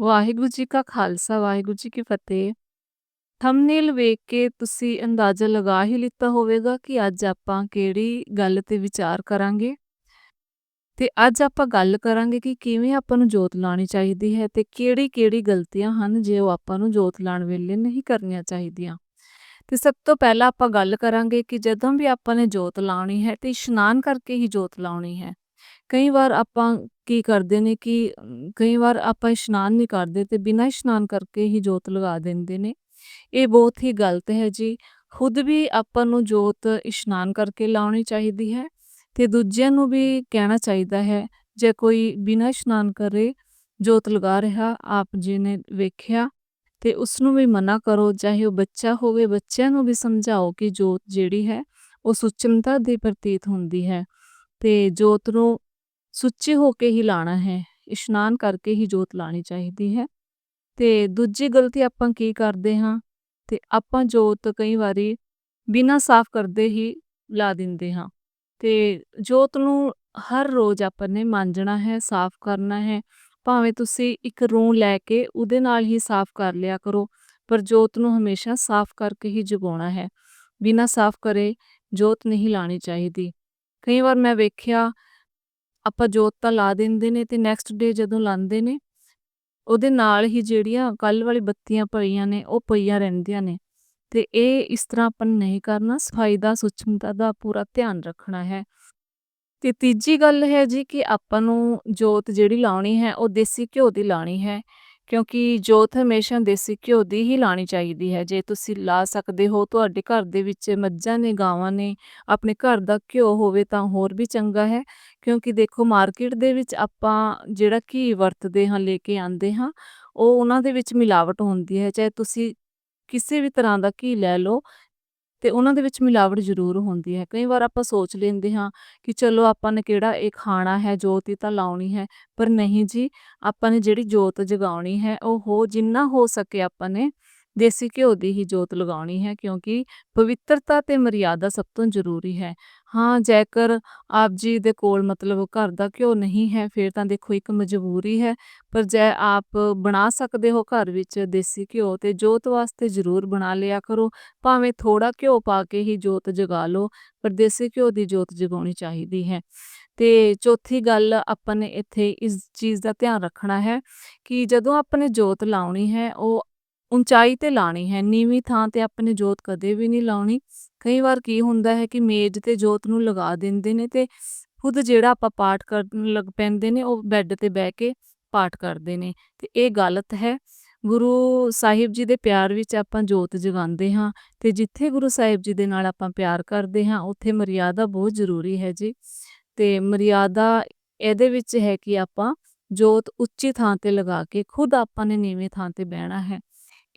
ਵਾਹਿਗੁਰੂ ਜੀ ਕਾ ਖਾਲਸਾ, ਵਾਹਿਗੁਰੂ ਜੀ ਕੀ ਫਤਿਹ। ਥੰਬਨੇਲ ਵੇਖ ਕੇ ਤੁਸੀਂ ਅੰਦਾਜ਼ਾ ਲਗਾ ਹੀ ਲਿੱਤਾ ਹੋਵੇਗਾ ਕਿ ਅੱਜ ਆਪਾਂ ਕਿਹੜੀ ਗੱਲ ਤੇ ਵਿਚਾਰ ਕਰਾਂਗੇ। ਤੇ ਅੱਜ ਆਪਾਂ ਗੱਲ ਕਰਾਂਗੇ ਕਿ ਕਿਵੇਂ ਆਪਾਂ ਨੂੰ ਜੋਤ ਲਾਣੀ ਚਾਹੀਦੀ ਹੈ ਤੇ ਕਿਹੜੀ-ਕਿਹੜੀ ਗਲਤੀਆਂ ਹਨ ਜੇ ਉਹ ਆਪਾਂ ਨੂੰ ਜੋਤ ਲਾਣ ਵੇਲੇ ਨਹੀਂ ਕਰਨੀਆਂ ਚਾਹੀਦੀਆਂ। ਤੇ ਸਭ ਤੋਂ ਪਹਿਲਾਂ ਆਪਾਂ ਗੱਲ ਕਰਾਂਗੇ ਕਿ ਜਦੋਂ ਵੀ ਆਪਾਂ ਨੇ ਜੋਤ ਲਾਉਣੀ ਹੈ ਤੇ ਇਸ਼ਨਾਨ ਕਰਕੇ ਹੀ ਜੋਤ ਲਾਉਣੀ ਹੈ। ਕਈ ਵਾਰ ਆਪਾਂ ਕੀ ਕਰਦੇ ਨੇ ਕਿ, ਕਈ ਵਾਰ ਆਪਾਂ ਇਸ਼ਨਾਨ ਨਹੀਂ ਕਰਦੇ ਤੇ ਬਿਨਾਂ ਇਸ਼ਨਾਨ ਕਰਕੇ ਹੀ ਜੋਤ ਲਗਾ ਦਿੰਦੇ ਨੇ। ਇਹ ਬਹੁਤ ਹੀ ਗਲਤ ਹੈ ਜੀ। ਖੁਦ ਵੀ ਆਪਾਂ ਨੂੰ ਜੋਤ ਇਸ਼ਨਾਨ ਕਰਕੇ ਲਾਉਣੀ ਚਾਹੀਦੀ ਹੈ ਤੇ ਦੂਜਿਆਂ ਨੂੰ ਵੀ ਕਹਿਣਾ ਚਾਹੀਦਾ ਹੈ, ਜੇ ਕੋਈ ਬਿਨਾਂ ਇਸ਼ਨਾਨ ਕਰੇ ਜੋਤ ਲਗਾ ਰਿਹਾ, ਆਪ ਜੀ ਨੇ ਵੇਖਿਆ ਤੇ ਉਸ ਨੂੰ ਵੀ ਮਨਾ ਕਰੋ, ਚਾਹੇ ਉਹ ਬੱਚਾ ਹੋਵੇ, ਬੱਚਿਆਂ ਨੂੰ ਵੀ ਸਮਝਾਓ ਕਿ ਜੋਤ ਜਿਹੜੀ ਹੈ ਉਹ ਸੁਚਮਤਾ ਦੀ ਪ੍ਰਤੀਤ ਹੁੰਦੀ ਹੈ ਤੇ ਜੋਤ ਨੂੰ ਸੁੱਚੇ ਹੋ ਕੇ ਹੀ ਲਾਣਾ ਹੈ, ਇਸ਼ਨਾਨ ਕਰਕੇ ਹੀ ਜੋਤ ਲਾਣੀ ਚਾਹੀਦੀ ਹੈ। ਤੇ ਦੂਜੀ ਗਲਤੀ ਆਪਾਂ ਕੀ ਕਰਦੇ ਹਾਂ? ਤੇ ਆਪਾਂ ਜੋਤ ਕਈ ਵਾਰੀ ਬਿਨਾਂ ਸਾਫ਼ ਕਰਦੇ ਹੀ ਲਾ ਦਿੰਦੇ ਹਾਂ। ਤੇ ਜੋਤ ਨੂੰ ਹਰ ਰੋਜ਼ ਆਪਾਂ ਨੇ ਮਾਂਜਣਾ ਹੈ, ਸਾਫ਼ ਕਰਨਾ ਹੈ। ਭਾਵੇਂ ਤੁਸੀਂ ਇੱਕ ਰੂੰ ਲੈ ਕੇ ਉਹਦੇ ਨਾਲ ਹੀ ਸਾਫ਼ ਕਰ ਲਿਆ ਕਰੋ, ਪਰ ਜੋਤ ਨੂੰ ਹਮੇਸ਼ਾ ਸਾਫ਼ ਕਰਕੇ ਹੀ ਜਗਾਉਣਾ ਹੈ। ਬਿਨਾਂ ਸਾਫ਼ ਕਰੇ ਜੋਤ ਨਹੀਂ ਲਾਣੀ ਚਾਹੀਦੀ। ਕਈ ਵਾਰ ਮੈਂ ਵੇਖਿਆ ਆਪਾਂ ਜੋਤ ਤਾਂ ਲਾ ਦਿੰਦੇ ਨੇ ਤੇ ਨੈਕਸਟ ਡੇ ਜਦੋਂ ਲਾਉਂਦੇ ਨੇ, ਉਹਦੇ ਨਾਲ ਹੀ ਜਿਹੜੀਆਂ ਕੱਲ ਵਾਲੀ ਬੱਤੀਆਂ ਪਈਆਂ ਨੇ, ਉਹ ਪਈਆਂ ਰਹਿੰਦੀਆਂ ਨੇ। ਤੇ ਇਹ ਇਸ ਤਰ੍ਹਾਂ ਆਪਾਂ ਨਹੀਂ ਕਰਨਾ, ਸਫ਼ਾਈ ਦਾ, ਸੁਚਮਤਾ ਦਾ ਪੂਰਾ ਧਿਆਨ ਰੱਖਣਾ ਹੈ। ਤੇ ਤੀਜੀ ਗੱਲ ਹੈ ਜੀ ਕਿ ਆਪਾਂ ਨੂੰ ਜੋਤ ਜਿਹੜੀ ਲਾਉਣੀ ਹੈ, ਉਹ ਦੇਸੀ ਘਿਓ ਦੀ ਲਾਉਣੀ ਹੈ। ਕਿਉਂਕਿ ਜੋਤ ਹਮੇਸ਼ਾ ਦੇਸੀ ਘਿਓ ਦੀ ਹੀ ਲਾਣੀ ਚਾਹੀਦੀ ਹੈ। ਜੇ ਤੁਸੀਂ ਲਾ ਸਕਦੇ ਹੋ, ਤੁਹਾਡੇ ਘਰ ਦੇ ਵਿੱਚ ਮੱਝਾਂ ਨੇ, ਗਾਵਾਂ ਨੇ, ਆਪਣੇ ਘਰ ਦਾ ਘਿਓ ਹੋਵੇ ਤਾਂ ਹੋਰ ਵੀ ਚੰਗਾ ਹੈ। ਕਿਉਂਕਿ ਦੇਖੋ, ਮਾਰਕੀਟ ਦੇ ਵਿੱਚ ਆਪਾਂ ਜਿਹੜਾ ਘੀ ਵਰਤਦੇ ਹਾਂ, ਲੈ ਕੇ ਆਂਦੇ ਹਾਂ, ਉਹ ਉਹਨਾਂ ਦੇ ਵਿੱਚ ਮਿਲਾਵਟ ਹੁੰਦੀ ਹੈ। ਚਾਹੇ ਤੁਸੀਂ ਕਿਸੇ ਵੀ ਤਰ੍ਹਾਂ ਦਾ ਘੀ ਲੈ ਲਓ ਤੇ ਉਹਨਾਂ ਦੇ ਵਿੱਚ ਮਿਲਾਵਟ ਜ਼ਰੂਰ ਹੁੰਦੀ ਹੈ। ਕਈ ਵਾਰ ਆਪਾਂ ਸੋਚ ਲੈਂਦੇ ਹਾਂ ਕਿ ਚਲੋ ਆਪਾਂ ਨੇ ਕਿਹੜਾ ਇਹ ਖਾਣਾ ਹੈ, ਜੋਤ ਹੀ ਤਾਂ ਲਾਉਣੀ ਹੈ, ਪਰ ਨਹੀਂ ਜੀ, ਆਪਾਂ ਨੇ ਜਿਹੜੀ ਜੋਤ ਜਗਾਉਣੀ ਹੈ, ਉਹ ਹੋ ਜਿੰਨਾ ਹੋ ਸਕੇ ਆਪਾਂ ਨੇ ਦੇਸੀ ਘਿਓ ਦੀ ਹੀ ਜੋਤ ਲਗਾਉਣੀ ਹੈ, ਕਿਉਂਕਿ ਪਵਿੱਤਰਤਾ ਤੇ ਮਰਿਆਦਾ ਸਭ ਤੋਂ ਜ਼ਰੂਰੀ ਹੈ। ਹਾਂ, ਜੇਕਰ ਆਪ ਜੀ ਦੇ ਕੋਲ ਮਤਲਬ ਘਰ ਦਾ ਘਿਓ ਨਹੀਂ ਹੈ, ਫਿਰ ਤਾਂ ਦੇਖੋ ਇੱਕ ਮਜਬੂਰੀ ਹੈ। ਪਰ ਜੇ ਆਪ ਬਣਾ ਸਕਦੇ ਹੋ ਘਰ ਵਿੱਚ ਦੇਸੀ ਘਿਓ ਤੇ ਜੋਤ ਵਾਸਤੇ ਜ਼ਰੂਰ ਬਣਾ ਲਿਆ ਕਰੋ। ਭਾਵੇਂ ਥੋੜਾ ਘਿਓ ਪਾ ਕੇ ਹੀ ਜੋਤ ਜਗਾ ਲਓ, ਪਰ ਦੇਸੀ ਘਿਓ ਦੀ ਜੋਤ ਜਗਾਉਣੀ ਚਾਹੀਦੀ ਹੈ। ਤੇ ਚੌਥੀ ਗੱਲ ਆਪਾਂ ਨੇ ਇੱਥੇ ਇਸ ਚੀਜ਼ ਦਾ ਧਿਆਨ ਰੱਖਣਾ ਹੈ ਕਿ ਜਦੋਂ ਆਪਾਂ ਨੇ ਜੋਤ ਲਾਉਣੀ ਹੈ, ਉਹ ਉਚਾਈ ਤੇ ਲਾਣੀ ਹੈ, ਨੀਵੀਂ ਥਾਂ ਤੇ ਆਪਣੇ ਜੋਤ ਕਦੇ ਵੀ ਨਹੀਂ ਲਾਉਣੀ। ਕਈ ਵਾਰ ਕੀ ਹੁੰਦਾ ਹੈ ਕਿ ਮੇਜ਼ ਤੇ ਜੋਤ ਨੂੰ ਲਗਾ ਦਿੰਦੇ ਨੇ ਤੇ ਖੁਦ ਜਿਹੜਾ ਆਪਾਂ ਪਾਠ ਕਰਨ ਲੱਗ ਪੈਂਦੇ ਨੇ, ਉਹ ਬੈੱਡ ਤੇ ਬਹਿ ਕੇ ਪਾਠ ਕਰਦੇ ਨੇ। ਤੇ ਇਹ ਗਲਤ ਹੈ। ਗੁਰੂ ਸਾਹਿਬ ਜੀ ਦੇ ਪਿਆਰ ਵਿੱਚ ਆਪਾਂ ਜੋਤ ਜਗਾਉਂਦੇ ਹਾਂ ਤੇ ਜਿੱਥੇ ਗੁਰੂ ਸਾਹਿਬ ਜੀ ਦੇ ਨਾਲ ਆਪਾਂ ਪਿਆਰ ਕਰਦੇ ਹਾਂ, ਉੱਥੇ ਮਰਿਆਦਾ ਬਹੁਤ ਜ਼ਰੂਰੀ ਹੈ ਜੀ। ਤੇ ਮਰਿਆਦਾ ਇਹਦੇ ਵਿੱਚ ਹੈ ਕਿ ਆਪਾਂ ਜੋਤ ਉੱਚੀ ਥਾਂ ਤੇ ਲਗਾ ਕੇ ਖੁਦ ਆਪਾਂ ਨੇ ਨੀਵੀਂ ਥਾਂ ਤੇ ਬਹਿਣਾ ਹੈ।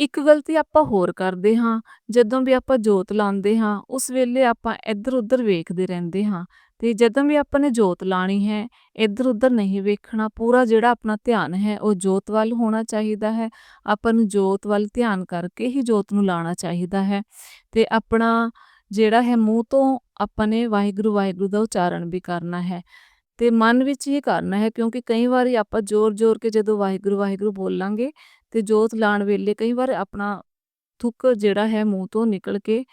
ਇੱਕ ਗਲਤੀ ਆਪਾਂ ਹੋਰ ਕਰਦੇ ਹਾਂ, ਜਦੋਂ ਵੀ ਆਪਾਂ ਜੋਤ ਲਾਉਂਦੇ ਹਾਂ, ਉਸ ਵੇਲੇ ਆਪਾਂ ਇੱਧਰ ਉੱਧਰ ਵੇਖਦੇ ਰਹਿੰਦੇ ਹਾਂ ਤੇ ਜਦੋਂ ਵੀ ਆਪਾਂ ਨੇ ਜੋਤ ਲਾਣੀ ਹੈ ਇੱਧਰ ਉੱਧਰ ਨਹੀਂ ਵੇਖਣਾ, ਪੂਰਾ ਜਿਹੜਾ ਆਪਣਾ ਧਿਆਨ ਹੈ, ਉਹ ਜੋਤ ਵੱਲ ਹੋਣਾ ਚਾਹੀਦਾ ਹੈ। ਆਪਾਂ ਨੂੰ ਜੋਤ ਵੱਲ ਧਿਆਨ ਕਰਕੇ ਹੀ ਜੋਤ ਨੂੰ ਲਾਣਾ ਚਾਹੀਦਾ ਹੈ ਤੇ ਆਪਣਾ ਜਿਹੜਾ ਹੈ ਮੂੰਹ ਤੋਂ ਆਪਾਂ ਨੇ ਵਾਹਿਗੁਰੂ ਵਾਹਿਗੁਰੂ ਦਾ ਉਚਾਰਨ ਵੀ ਕਰਨਾ ਹੈ। ਤੇ ਮਨ ਵਿੱਚ ਹੀ ਕਰਨਾ ਹੈ ਕਿਉਂਕਿ ਕਈ ਵਾਰੀ ਆਪਾਂ ਜ਼ੋਰ-ਜ਼ੋਰ ਕੇ ਜਦੋਂ ਵਾਹਿਗੁਰੂ ਵਾਹਿਗੁਰੂ ਬੋਲਾਂਗੇ ਤੇ ਜੋਤ ਲਾਣ ਵੇਲੇ ਕਈ ਵਾਰ ਆਪਣਾ ਥੁੱਕ ਜਿਹੜਾ ਹੈ ਮੂੰਹ ਤੋਂ ਨਿਕਲ ਕੇ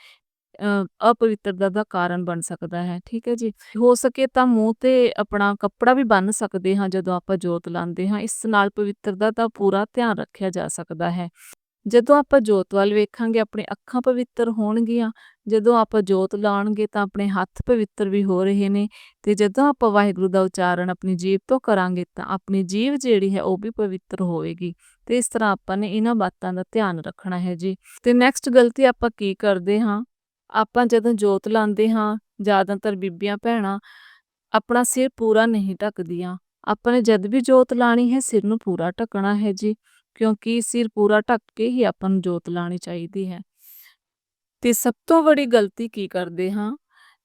ਅਪਵਿੱਤਰਤਾ ਦਾ ਕਾਰਨ ਬਣ ਸਕਦਾ ਹੈ, ਠੀਕ ਹੈ ਜੀ? ਹੋ ਸਕੇ ਤਾਂ ਮੂੰਹ ਤੇ ਆਪਣਾ ਕੱਪੜਾ ਵੀ ਬੰਨ ਸਕਦੇ ਹਾਂ ਜਦੋਂ ਆਪਾਂ ਜੋਤ ਲਾਉਂਦੇ ਹਾਂ, ਇਸ ਨਾਲ ਪਵਿੱਤਰਤਾ ਦਾ ਪੂਰਾ ਧਿਆਨ ਰੱਖਿਆ ਜਾ ਸਕਦਾ ਹੈ। ਜਦੋਂ ਆਪਾਂ ਜੋਤ ਵੱਲ ਵੇਖਾਂਗੇ, ਆਪਣੇ ਅੱਖਾਂ ਪਵਿੱਤਰ ਹੋਣਗੀਆਂ, ਜਦੋਂ ਆਪਾਂ ਜੋਤ ਲਾਣਗੇ ਤਾਂ ਆਪਣੇ ਹੱਥ ਪਵਿੱਤਰ ਵੀ ਹੋ ਰਹੇ ਨੇ ਤੇ ਜਦੋਂ ਆਪਾਂ ਵਾਹਿਗੁਰੂ ਦਾ ਉਚਾਰਨ ਆਪਣੀ ਜੀਭ ਤੋਂ ਕਰਾਂਗੇ ਤਾਂ ਆਪਣੀ ਜੀਭ ਜਿਹੜੀ ਹੈ ਉਹ ਵੀ ਪਵਿੱਤਰ ਹੋਵੇਗੀ। ਤੇ ਇਸ ਤਰ੍ਹਾਂ ਆਪਾਂ ਨੇ ਇਹਨਾਂ ਬਾਤਾਂ ਦਾ ਧਿਆਨ ਰੱਖਣਾ ਹੈ ਜੀ। ਤੇ ਨੈਕਸਟ ਗਲਤੀ ਆਪਾਂ ਕੀ ਕਰਦੇ ਹਾਂ? ਆਪਾਂ ਜਦੋਂ ਜੋਤ ਲਾਉਂਦੇ ਹਾਂ, ਜ਼ਿਆਦਾਤਰ ਬੀਬੀਆਂ ਭੈਣਾਂ ਆਪਣਾ ਸਿਰ ਪੂਰਾ ਨਹੀਂ ਢੱਕਦੀਆਂ। ਆਪਾਂ ਨੇ ਜਦ ਵੀ ਜੋਤ ਲਾਣੀ ਹੈ, ਸਿਰ ਨੂੰ ਪੂਰਾ ਢੱਕਣਾ ਹੈ ਜੀ, ਕਿਉਂਕਿ ਸਿਰ ਪੂਰਾ ਢੱਕ ਕੇ ਹੀ ਆਪਾਂ ਨੂੰ ਜੋਤ ਲਾਣੀ ਚਾਹੀਦੀ ਹੈ। ਤੇ ਸਭ ਤੋਂ ਵੱਡੀ ਗਲਤੀ ਕੀ ਕਰਦੇ ਹਾਂ?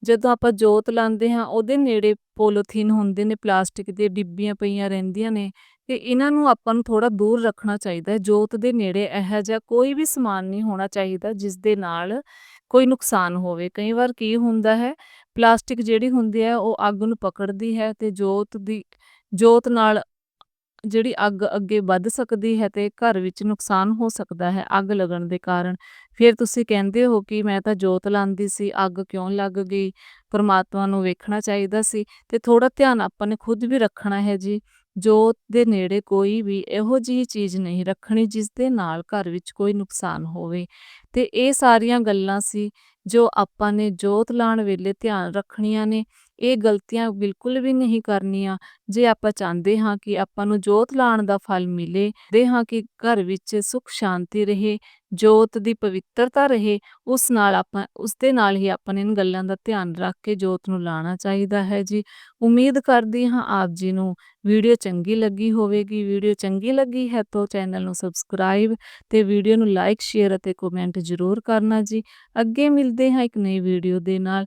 ਜਦੋਂ ਆਪਾਂ ਜੋਤ ਲਾਉਂਦੇ ਹਾਂ, ਉਹਦੇ ਨੇੜੇ ਪੋਲੀਥੀਨ ਹੁੰਦੇ ਨੇ, ਪਲਾਸਟਿਕ ਦੇ ਡਿੱਬੀਆਂ ਪਈਆਂ ਰਹਿੰਦੀਆਂ ਨੇ, ਤੇ ਇਹਨਾਂ ਨੂੰ ਆਪਾਂ ਨੂੰ ਥੋੜਾ ਦੂਰ ਰੱਖਣਾ ਚਾਹੀਦਾ ਹੈ। ਜੋਤ ਦੇ ਨੇੜੇ ਇਹੋ ਜਿਹਾ ਕੋਈ ਵੀ ਸਮਾਨ ਨਹੀਂ ਹੋਣਾ ਚਾਹੀਦਾ, ਜਿਸ ਦੇ ਨਾਲ ਕੋਈ ਨੁਕਸਾਨ ਹੋਵੇ। ਕਈ ਵਾਰ ਕੀ ਹੁੰਦਾ ਹੈ, ਪਲਾਸਟਿਕ ਜਿਹੜੀ ਹੁੰਦੀ ਹੈ, ਉਹ ਅੱਗ ਨੂੰ ਪਕੜਦੀ ਹੈ ਤੇ ਜੋਤ ਦੀ ਜੋਤ ਨਾਲ ਜਿਹੜੀ ਅੱਗ ਅੱਗੇ ਵੱਧ ਸਕਦੀ ਹੈ ਤੇ ਘਰ ਵਿੱਚ ਨੁਕਸਾਨ ਹੋ ਸਕਦਾ ਹੈ ਅੱਗ ਲੱਗਣ ਦੇ ਕਾਰਨ। ਫਿਰ ਤੁਸੀਂ ਕਹਿੰਦੇ ਹੋ ਕਿ ਮੈਂ ਤਾਂ ਜੋਤ ਲਾਉਂਦੀ ਸੀ, ਅੱਗ ਕਿਉਂ ਲੱਗ ਗਈ? ਪਰਮਾਤਮਾ ਨੂੰ ਵੇਖਣਾ ਚਾਹੀਦਾ ਸੀ ਤੇ ਥੋੜਾ ਧਿਆਨ ਆਪਾਂ ਨੇ ਖੁਦ ਵੀ ਰੱਖਣਾ ਹੈ ਜੀ। ਜੋਤ ਦੇ ਨੇੜੇ ਕੋਈ ਵੀ ਇਹੋ ਜਿਹੀ ਚੀਜ਼ ਨਹੀਂ ਰੱਖਣੀ ਜਿਸ ਦੇ ਨਾਲ ਘਰ ਵਿੱਚ ਕੋਈ ਨੁਕਸਾਨ ਹੋਵੇ। ਤੇ ਇਹ ਸਾਰੀਆਂ ਗੱਲਾਂ ਸੀ ਜੋ ਆਪਾਂ ਨੇ ਜੋਤ ਲਾਉਣ ਵੇਲੇ ਧਿਆਨ ਰੱਖਣੀਆਂ ਨੇ। ਇਹ ਗਲਤੀਆਂ ਬਿਲਕੁਲ ਵੀ ਨਹੀਂ ਕਰਨੀਆਂ। ਜੇ ਆਪਾਂ ਚਾਹੁੰਦੇ ਹਾਂ ਕਿ ਆਪਾਂ ਨੂੰ ਜੋਤ ਲਾਉਣ ਦਾ ਫਲ ਮਿਲੇ, ਦੇ ਹਾਂ ਕਿ ਘਰ ਵਿੱਚ ਸੁਖ, ਸ਼ਾਂਤੀ ਰਹੇ, ਜੋਤ ਦੀ ਪਵਿੱਤਰਤਾ ਰਹੇ, ਉਸ ਨਾਲ ਆਪਾਂ, ਉਸ ਦੇ ਨਾਲ ਹੀ ਆਪਾਂ ਇਹਨਾਂ ਗੱਲਾਂ ਦਾ ਧਿਆਨ ਰੱਖ ਕੇ ਜੋਤ ਨੂੰ ਲਾਉਣਾ ਚਾਹੀਦਾ ਹੈ ਜੀ। ਉਮੀਦ ਕਰਦੀ ਹਾਂ ਆਪ ਜੀ ਨੂੰ ਵੀਡੀਓ ਚੰਗੀ ਲੱਗੀ ਹੋਵੇਗੀ। ਵੀਡੀਓ ਚੰਗੀ ਲੱਗੀ ਹੈ ਤਾਂ ਚੈਨਲ ਨੂੰ ਸਬਸਕ੍ਰਾਈਬ ਤੇ ਵੀਡੀਓ ਨੂੰ ਲਾਈਕ, ਸ਼ੇਅਰ ਅਤੇ ਕਮੈਂਟ ਜ਼ਰੂਰ ਕਰਨਾ ਜੀ। ਅੱਗੇ ਮਿਲਦੇ ਹਾਂ ਇੱਕ ਨਈ ਵੀਡੀਓ ਦੇ ਨਾਲ।